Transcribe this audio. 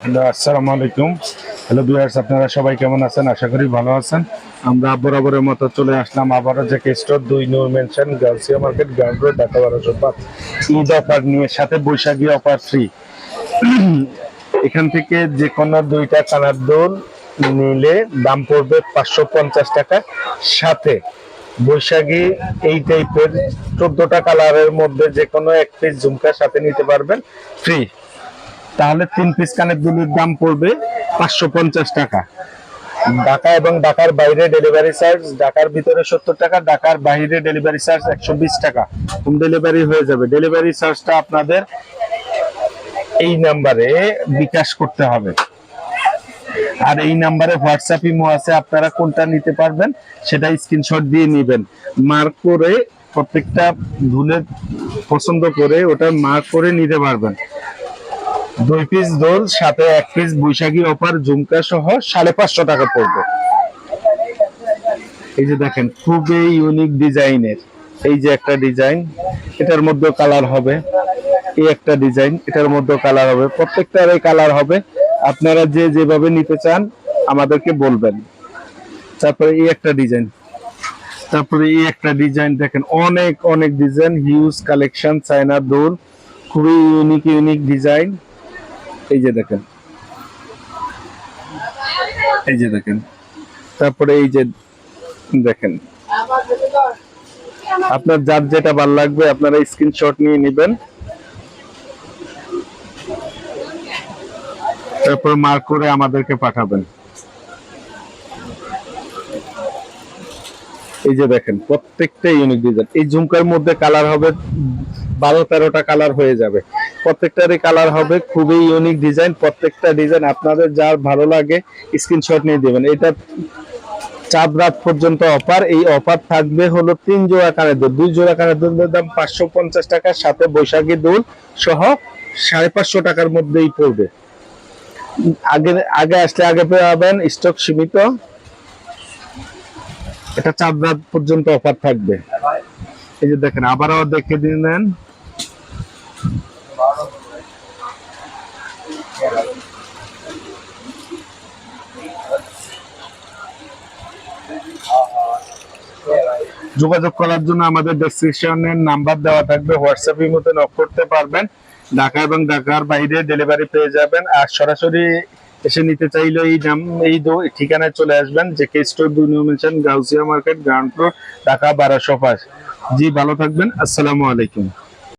আসসালামু আলাইকুম। Hello viewers, আপনারা সবাই কেমন আছেন? আশা করি ভালো আছেন। আমরা বরাবরের মতো চলে আসলাম আবারও যে স্টোর দুই Noor mansion গার্লসিয়া market, ground road, Dhaka বারোশো পাঁচ ঈদ অফার নিয়ে সাথে বৈশাখী অফার ফ্রি এখান থেকে যে কোনো দুইটা কানার দোল নিলে দাম পড়বে পাঁচশো পঞ্চাশ টাকা। সাথে বৈশাখী এই টাইপের চোদ্দটা কালারের মধ্যে যে কোনো এক পিস ঝুমকার সাথে নিতে পারবেন। ফ্রি তাহলে তিন পিস কানের দুলের দাম পড়বে পাঁচশো পঞ্চাশ টাকা। ঢাকা এবং ঢাকার বাইরে ডেলিভারি চার্জ ঢাকার ভিতরে সত্তর টাকা, ঢাকার বাইরে ডেলিভারি চার্জ একশো বিশ টাকা। হোম ডেলিভারি হয়ে যাবে। ডেলিভারি চার্জটা আপনাদের এই নাম্বারে বিকাশ করতে হবে। আর এই নাম্বারে হোয়াটসঅ্যাপ ইমো আছে, আপনারা কোনটা নিতে পারবেন সেটা স্ক্রিনশট দিয়ে নেবেন। মার্ক করে প্রত্যেকটা ধুলে পছন্দ করে ওটা মার্ক করে নিতে পারবেন। দুই পিস দোল, সাথে এক পিস বৈশাখী অফার ঝুমকা সহ সাড়ে পাঁচশো টাকা পড়বে। এই যে দেখেন, খুবই ইউনিক ডিজাইনের এই যে একটা ডিজাইন এটার মধ্যে কালার হবে। এই একটা ডিজাইন এটার মধ্যে কালার হবে। প্রত্যেকটার এই কালার হবে। আপনারা যে যেভাবে নিতে চান, আমাদেরকে বলবেন। তারপরে এই একটা ডিজাইন তারপরে এই একটা ডিজাইন দেখেন, অনেক অনেক ডিজাইন হিউজ কালেকশন চায়না দোল। খুবই ইউনিক ইউনিক ডিজাইন এই যে দেখেন। এই যে দেখেন। তারপরে এই যে দেখেন। আপনার যার যেটা ভালো লাগবে আপনারা স্ক্রিনশট নিয়ে নেবেন। তারপর মার্ক করে আমাদেরকে পাঠাবেন। এই যে দেখেন প্রত্যেকটা ইউনিক ডিজাইন এই ঝুমকার মধ্যে কালার হবে, বারো তেরোটা কালার হয়ে যাবে। প্রত্যেকটারই কালার হবে, খুবই ইউনিক ডিজাইন প্রত্যেকটা ডিজাইন আপনাদের যার ভালো লাগে স্ক্রিনশট নিয়ে দেবেন। এটা চাঁদ রাত পর্যন্ত অফার এই অফার থাকবে হলো তিন জোড়া কানের দুল। দুই জোড়া কানের দুলের দাম পাঁচশো পঞ্চাশ টাকার সাথে বৈশাখী দুল সহ সাড়ে পাঁচশো টাকার মধ্যেই পড়বে। আগে আগে আসলে আগে পাবেন স্টক সীমিত। এটা চাঁদ রাত পর্যন্ত অফার থাকবে। এই যে দেখেন, আবারও দেখে দিলেন যোগাযোগ করার জন্য আমাদের ডেসক্রিপশনের নাম্বার দেওয়া থাকবে হোয়াটসঅ্যাপের মধ্যে নক করতে পারবেন। ঢাকা এবং ঢাকার বাইরে ডেলিভারি পেয়ে যাবেন। আর সরাসরি এসে নিতে চাইলে এই নাম, এই ঠিকানায় চলে আসবেন, যে কে স্টোর দুই mansion Gausia market, ground floor, Dhaka বারোশো পাঁচ জি, ভালো থাকবেন, আসসালামু আলাইকুম।